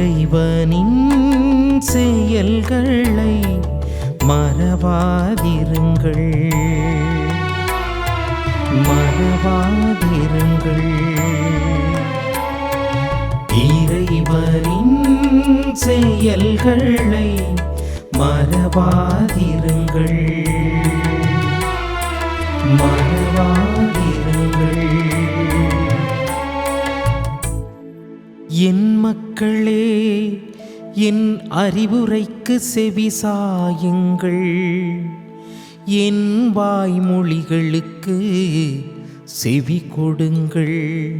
இறைவனின் செயல்களை மறவாதிருங்கள். மறவாதிருங்கள். இறைவனின் செயல்களை மறவாதிருங்கள். மறவாதிருங்கள். என் மக்களே என் அறிவுரைக்கு செவிசாயுங்கள் என் வாய்மொழிகளுக்கு செவி கொடுங்கள்.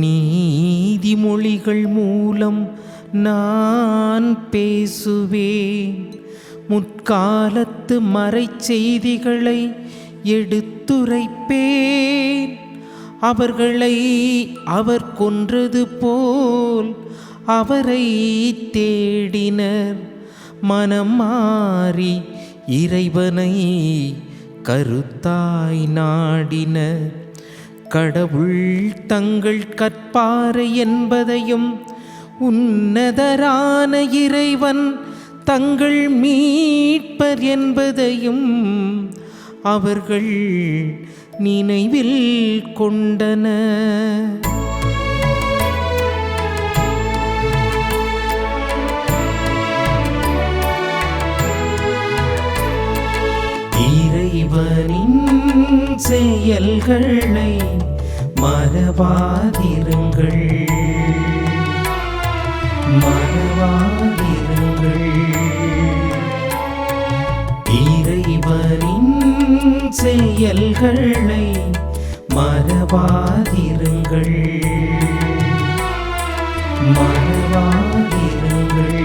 நீதிமொழிகள் மூலம் நான் பேசுவேன். முற்காலத்து மறைச்செய்திகளை எடுத்துரைப்பேன். அவர்களை அவர் கொன்றது போல் அவரை தேடினர். மனம் மாறி இறைவனை கருத்தாய் நாடினர். கடவுள் தங்கள் கற்பாறை என்பதையும் உன்னதரான இறைவன் தங்கள் மீட்பர் என்பதையும் அவர்கள் நினைவில் கொண்டன. இறைவனின் செயல்களை மரபா செயல்களை மறவாதிருங்கள். மறவாதிருங்கள்.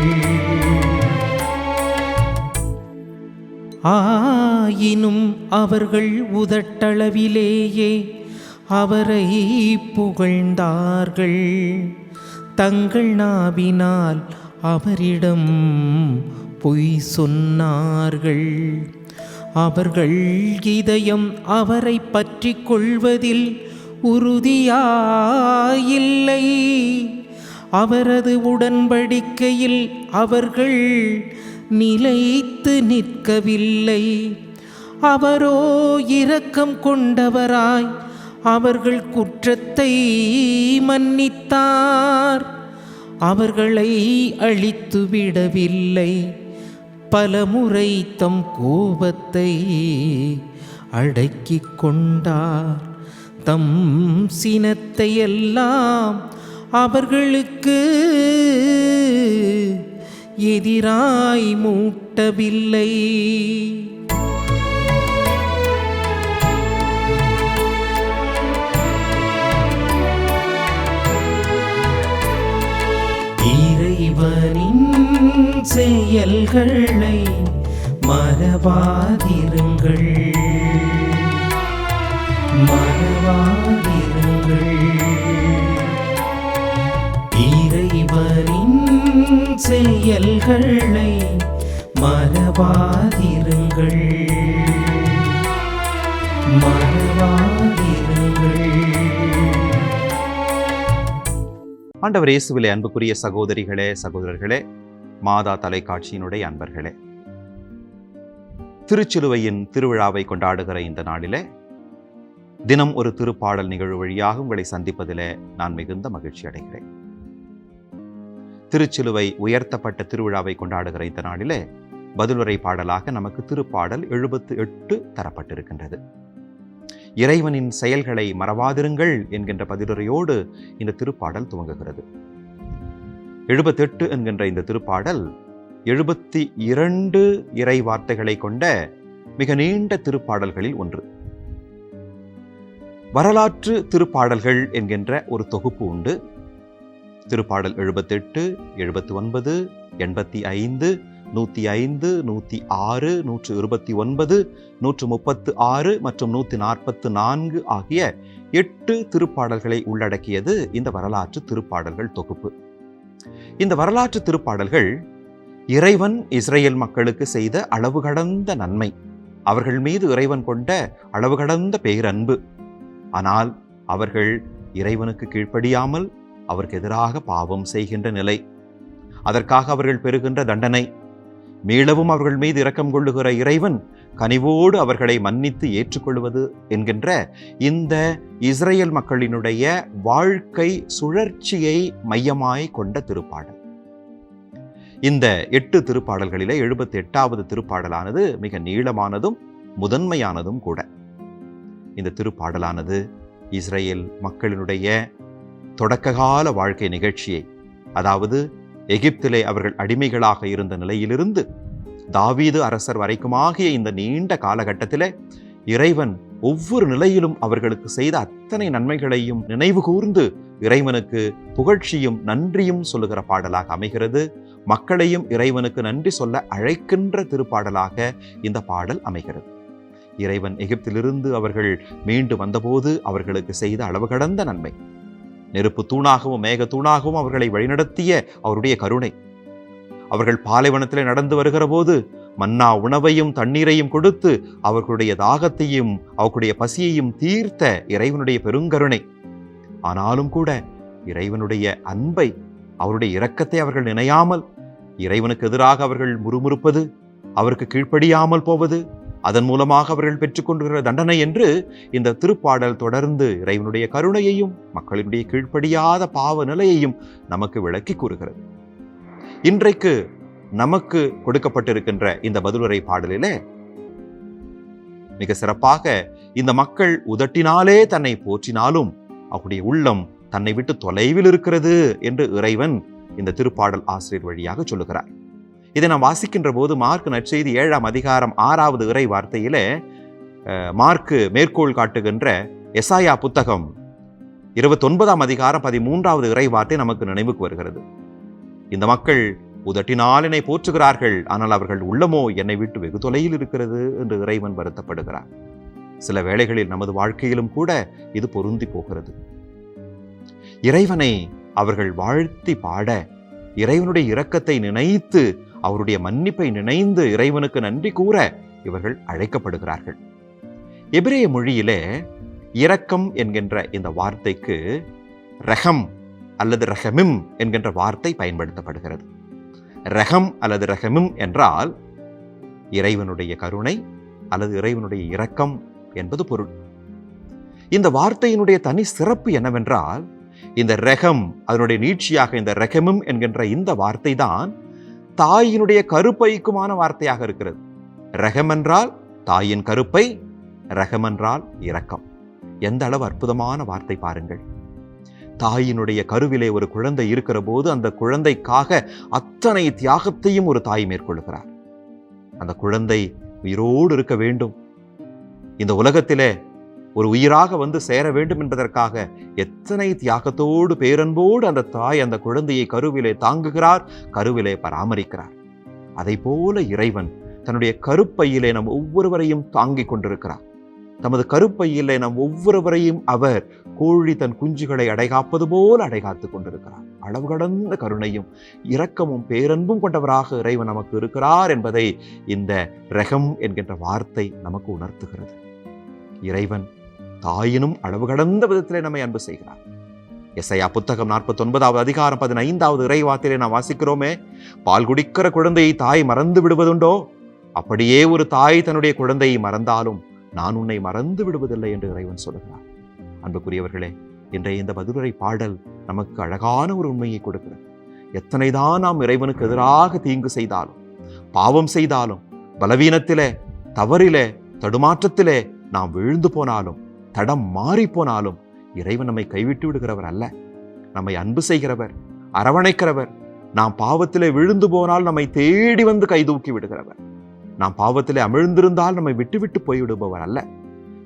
ஆயினும் அவர்கள் உதட்டளவிலேயே அவரை புகழ்ந்தார்கள். தங்கள் நாவினால் அவரிடம் பொய் சொன்னார்கள். அவர்கள் இதயம் அவரை பற்றி கொள்வதில் உறுதியாயில்லை. அவரது உடன்படிக்கையில் அவர்கள் நிலைத்து நிற்கவில்லை. அவரோ இரக்கம் கொண்டவராய் அவர்கள் குற்றத்தை மன்னித்தார். அவர்களை அழித்து விடவில்லை பலமுறை தம் கோபத்தை அடக்கி கொண்டார். தம் சினத்தை எல்லாம் அவர்களுக்கு எதிராய் மூட்டவில்லை. செயல்களை மறவாதிருங்கள். மறவாதிருங்கள். இறைவரின் செயல்களை மறவாதிருங்கள். ஆண்டவர் இயேசுவிலே அன்புக்குரிய சகோதரிகளே சகோதரர்களே மாதா தொலைக்காட்சியினுடைய அன்பர்களே திருச்சிலுவையின் திருவிழாவை கொண்டாடுகிற இந்த நாளிலே தினம் ஒரு திருப்பாடல் நிகழ்வு வழியாக உங்களை சந்திப்பதிலே நான் மிகுந்த மகிழ்ச்சி அடைகிறேன். திருச்சிலுவை உயர்த்தப்பட்ட திருவிழாவை கொண்டாடுகிற இந்த நாளிலே பதிலுரை பாடலாக நமக்கு திருப்பாடல் எழுபத்து எட்டு தரப்பட்டிருக்கின்றது. இறைவனின் செயல்களை மறவாதிருங்கள் என்கின்ற பதிலுரையோடு இந்த திருப்பாடல் துவங்குகிறது. எழுபத்தெட்டு என்கின்ற இந்த திருப்பாடல் எழுபத்தி இரண்டு இறை வார்த்தைகளை கொண்ட மிக நீண்ட திருப்பாடல்களில் ஒன்று. வரலாற்று திருப்பாடல்கள் என்கின்ற ஒரு தொகுப்பு உண்டு. திருப்பாடல் எழுபத்தெட்டு எழுபத்தி ஒன்பது எண்பத்தி ஐந்து நூற்றி ஐந்து நூற்றி ஆறு நூற்று இருபத்தி ஒன்பது நூற்று முப்பத்து ஆறு மற்றும் நூற்றி நாற்பத்து நான்கு ஆகிய எட்டு திருப்பாடல்களை உள்ளடக்கியது இந்த வரலாற்று திருப்பாடல்கள் தொகுப்பு. இந்த வரலாற்று திருப்பாடல்கள் இறைவன் இஸ்ரேல் மக்களுக்கு செய்த அளவு கடந்த நன்மை. அவர்கள் மீது இறைவன் கொண்ட அளவு கடந்த பேரன்பு. ஆனால் அவர்கள் இறைவனுக்கு கீழ்ப்படியாமல் அவருக்கு எதிராக பாவம் செய்கின்ற நிலை. அதற்காக அவர்கள் பெறுகின்ற தண்டனை. மீளவும் அவர்கள் மீது இரக்கம் கொள்ளுகிற இறைவன் கனிவோடு அவர்களை மன்னித்து ஏற்றுக்கொள்வது என்கின்ற இந்த இஸ்ரேல் மக்களினுடைய வாழ்க்கை சுழற்சியை மையமாய் கொண்ட திருப்பாடல். இந்த எட்டு திருப்பாடல்களிலே எழுபத்தி எட்டாவது திருப்பாடலானது மிக நீளமானதும் முதன்மையானதும் கூட. இந்த திருப்பாடலானது இஸ்ரேல் மக்களினுடைய தொடக்ககால வாழ்க்கை நிகழ்ச்சியை அதாவது எகிப்திலே அவர்கள் அடிமைகளாக இருந்த நிலையிலிருந்து தாவீது அரசர் வரைக்குமாகிய இந்த நீண்ட காலகட்டத்திலே இறைவன் ஒவ்வொரு நிலையிலும் அவர்களுக்கு செய்த அத்தனை நன்மைகளையும் நினைவு கூர்ந்து இறைவனுக்கு புகழ்ச்சியும் நன்றியும் சொல்லுகிற பாடலாக அமைகிறது. மக்களையும் இறைவனுக்கு நன்றி சொல்ல அழைக்கின்ற திருப்பாடலாக இந்த பாடல் அமைகிறது. இறைவன் எகிப்திலிருந்து அவர்கள் மீண்டு வந்தபோது அவர்களுக்கு செய்த அளவு கடந்த நன்மை. நெருப்பு தூணாகவும் மேக தூணாகவும் அவர்களை வழிநடத்திய அவருடைய கருணை. அவர்கள் பாலைவனத்திலே நடந்து வருகிற போது மன்னா உணவையும் தண்ணீரையும் கொடுத்து அவர்களுடைய தாகத்தையும் அவர்களுடைய பசியையும் தீர்த்த இறைவனுடைய பெருங்கருணை. ஆனாலும் கூட இறைவனுடைய அன்பை அவருடைய இரக்கத்தை அவர்கள் நினையாமல் இறைவனுக்கு எதிராக அவர்கள் முறுமுறுப்பது அவருக்கு கீழ்ப்படியாமல் போவது அதன் மூலமாக அவர்கள் பெற்றுக்கொண்டுகிற தண்டனை என்று இந்த திருப்பாடல் தொடர்ந்து இறைவனுடைய கருணையையும் மக்களினுடைய கீழ்ப்படியாத பாவ நிலையையும் நமக்கு விளக்கி கூறுகிறது. இன்றைக்கு நமக்கு கொடுக்கப்பட்டிருக்கின்ற இந்த பதிலுரை பாடலிலே மிக சிறப்பாக இந்த மக்கள் உதட்டினாலே தன்னை போற்றினாலும் அவருடைய உள்ளம் தன்னை விட்டு தொலைவில் இருக்கிறது என்று இறைவன் இந்த திருப்பாடல் ஆசிரியர் வழியாக சொல்லுகிறார். இதை நாம் வாசிக்கின்ற போது மார்க் நற்செய்தி ஏழாம் அதிகாரம் ஆறாவது இறை வார்த்தையிலே அஹ், மார்க்கு மேற்கோள் காட்டுகின்ற எசாயா புத்தகம் இருபத்தொன்பதாம் அதிகாரம் பதிமூன்றாவது இறை வார்த்தை நமக்கு நினைவுக்கு வருகிறது. இந்த மக்கள் உதட்டினால் என்னை போற்றுகிறார்கள். ஆனால் அவர்கள் உள்ளமோ என்னை விட்டு வெகு தொலையில் இருக்கிறது என்று இறைவன் வருத்தப்படுகிறார். சில வேளைகளில் நமது வாழ்க்கையிலும் கூட இது பொருந்தி போகிறது. இறைவனை அவர்கள் வாழ்த்தி பாட இறைவனுடைய இரக்கத்தை நினைத்து அவருடைய மன்னிப்பை நினைந்து இறைவனுக்கு நன்றி கூற இவர்கள் அழைக்கப்படுகிறார்கள். எபிரேய மொழியிலே இரக்கம் என்கின்ற இந்த வார்த்தைக்கு ரகம் அல்லது ரஹமிம் என்கின்ற வார்த்தை பயன்படுத்தப்படுகிறது. ரகம் அல்லது ரஹமிம் என்றால் இறைவனுடைய கருணை அல்லது இறைவனுடைய இரக்கம் என்பது பொருள். இந்த வார்த்தையினுடைய தனி சிறப்பு என்னவென்றால் இந்த ரகம் அதனுடைய நீட்சியாக இந்த ரகமும் என்கின்ற இந்த வார்த்தை தான் தாயினுடைய கருப்பைக்குமான வார்த்தையாக இருக்கிறது. ரகம் என்றால் தாயின் கருப்பை ரகம் என்றால் இரக்கம். எந்த அளவு அற்புதமான வார்த்தை பாருங்கள். தாயினுடைய கருவிலே ஒரு குழந்தை இருக்கிற போது அந்த குழந்தைக்காக அத்தனை தியாகத்தையும் ஒரு தாய் மேற்கொள்கிறார். அந்த குழந்தை உயிரோடு இருக்க வேண்டும். இந்த உலகத்திலே ஒரு உயிராக வந்து சேர வேண்டும் என்பதற்காக எத்தனை தியாகத்தோடு பேரன்போடு அந்த தாய் அந்த குழந்தையை கருவிலே தாங்குகிறார் கருவிலே பராமரிக்கிறார். அதை போல இறைவன் தன்னுடைய கருப்பையிலே நம் ஒவ்வொருவரையும் தாங்கிக் கொண்டிருக்கிறார். தமது கருப்பையிலே நம் ஒவ்வொருவரையும் அவர் கோழி தன் குஞ்சுகளை அடைகாப்பது போல அடைகாத்துக் கொண்டிருக்கிறார். அளவு கடந்த கருணையும் இரக்கமும் பேரன்பும் கொண்டவராக இறைவன் நமக்கு இருக்கிறார் என்பதை இந்த ரகம் என்கின்ற வார்த்தை நமக்கு உணர்த்துகிறது. இறைவன் தாயினும் அளவு கடந்த விதத்திலே நம்மை அன்பு செய்கிறார். எஸ்ஐயா புத்தகம் நாற்பத்தி ஒன்பதாவது அதிகாரம் பதினைந்தாவது இறைவாத்திலே நாம் வாசிக்கிறோமே பால் குடிக்கிற குழந்தையை தாய் மறந்து விடுவதுண்டோ? அப்படியே ஒரு தாய் தன்னுடைய குழந்தையை மறந்தாலும் நான் உன்னை மறந்து விடுவதில்லை என்று இறைவன் சொல்லுகிறார். அன்புக்குரியவர்களே இன்றைய இந்த பதிலுரை பாடல் நமக்கு அழகான ஒரு உண்மையை கொடுக்கிறது. எத்தனைதான் நாம் இறைவனுக்கு எதிராக தீங்கு செய்தாலும் பாவம் செய்தாலும் பலவீனத்திலே தவறிலே தடுமாற்றத்திலே நாம் விழுந்து போனாலும் தடம் மாறி போனாலும் இறைவன் நம்மை கைவிட்டு விடுகிறவர் அல்ல. நம்மை அன்பு செய்கிறவர் அரவணைக்கிறவர் நாம் பாவத்திலே விழுந்து போனால் நம்மை தேடி வந்து கைதூக்கி விடுகிறவர். நாம் பாவத்திலே அமிழ்ந்திருந்தால் நம்மை விட்டுவிட்டு போய்விடுபவர் அல்ல.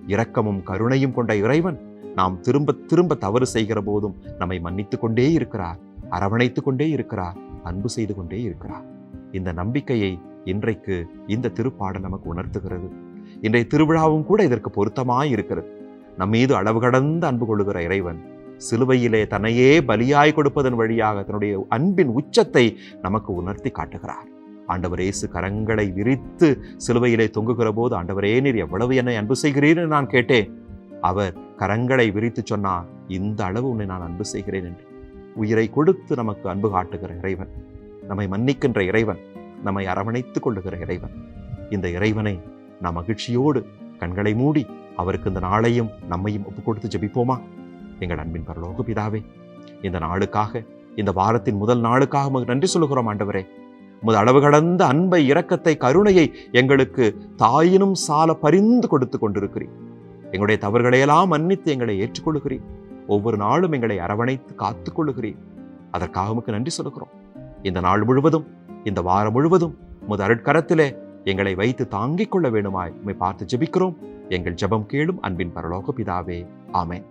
இரக்கமும் கருணையும் கொண்ட இறைவன் நாம் திரும்ப திரும்ப தவறு செய்கிற போதும் நம்மை மன்னித்துக் கொண்டே இருக்கிறார் அரவணைத்துக் கொண்டே இருக்கிறார் அன்பு செய்து கொண்டே இருக்கிறார். இந்த நம்பிக்கையை இன்றைக்கு இந்த திருப்பாடல் நமக்கு உணர்த்துகிறது. இன்றைய திருவிழாவும் கூட இதற்கு பொருத்தமாய் இருக்கிறது. நம் மீது அளவு கடந்த அன்பு கொள்ளுகிற இறைவன் சிலுவையிலே தன்னையே பலியாய் கொடுப்பதன் வழியாக தன்னுடைய அன்பின் உச்சத்தை நமக்கு உணர்த்தி காட்டுகிறார். ஆண்டவர் இயேசு கரங்களை விரித்து சிலுவையிலே தொங்குகிற போது ஆண்டவரே நீர் எவ்வளவு என்னை அன்பு செய்கிறீர் என்று நான் கேட்டேன். அவர் கரங்களை விரித்து சொன்னார் இந்த அளவு உன்னை நான் அன்பு செய்கிறேன் என்று. உயிரை கொடுத்து நமக்கு அன்பு காட்டுகிற இறைவன் நம்மை மன்னிக்கின்ற இறைவன் நம்மை அரவணைத்துக் கொள்ளுகிற இறைவன். இந்த இறைவனை நாம் மகிழ்ச்சியோடு கண்களை மூடி அவருக்கு இந்த நாளையும் நம்மையும் ஒப்பு கொடுத்து ஜெபிப்போமா? எங்கள் அன்பின் பரலோக பிதாவே இந்த நாளுக்காக இந்த வாரத்தின் முதல் நாளுக்காக நன்றி சொல்லுகிறோம் ஆண்டவரே. உமது அளவு கடந்த அன்பை இரக்கத்தை கருணையை எங்களுக்கு தாயினும் சால பரிந்து கொடுத்து கொண்டிருக்கிறீர். எங்களுடைய தவறுகளையெல்லாம் மன்னித்து எங்களை ஏற்றுக்கொள்கிறீர் ஒவ்வொரு நாளும் எங்களை அரவணைத்து காத்துக்கொள்கிறீர் அதற்காக உமக்கு நன்றி சொல்லுகிறோம். இந்த நாள் முழுவதும் இந்த வாரம் முழுவதும் உமது அருட்கரத்திலே எங்களை வைத்து தாங்கிக் கொள்ள வேணுமாய் உம்மை பார்த்து ஜெபிக்கிறோம். எங்கள் ஜெபம் கேளும் அன்பின் பரலோக பிதாவே. ஆமேன்.